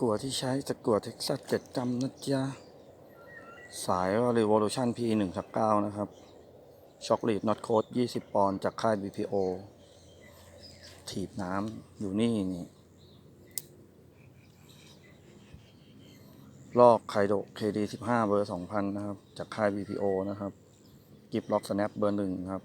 กั่วที่ใช้ตะกั่วเท็กซัสเจ็ดกรัมนะจ๊ะสายก็ Revolution P หนึ่งทับเก้านะครับ ช็อคลีดน็อตโค้ดยี่สิบปอนด์จากค่าย BPO ถีบน้ำอยู่นี่นี่ ลอกไคโด KD สิบห้าเบอร์สองพันนะครับ จากค่าย BPO นะครับ กิฟล็อกสแนปเบอร์หนึ่งครับ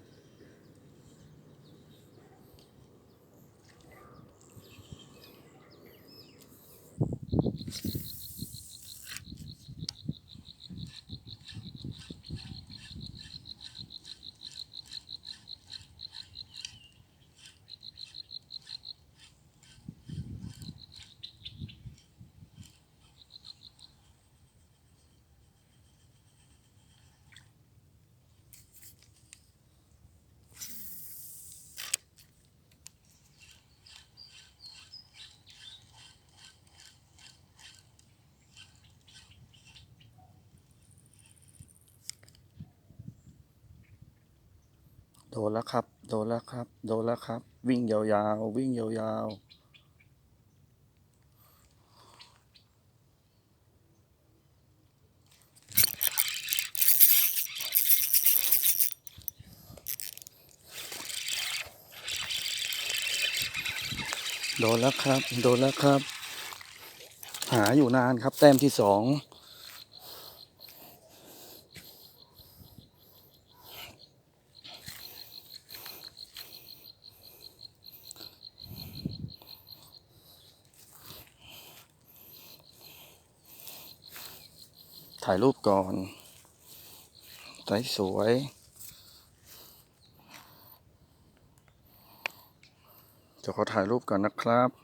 โดนแล้วครับ โดนแล้วครับ โดนแล้วครับ วิ่งยาวๆ วิ่งยาวๆโดนแล้วครับ โดนแล้วครับ หาอยู่นานครับ แต้มที่สอง ถ่ายรูปก่อนสวยสวยจะขอถ่ายรูปก่อนนะครับ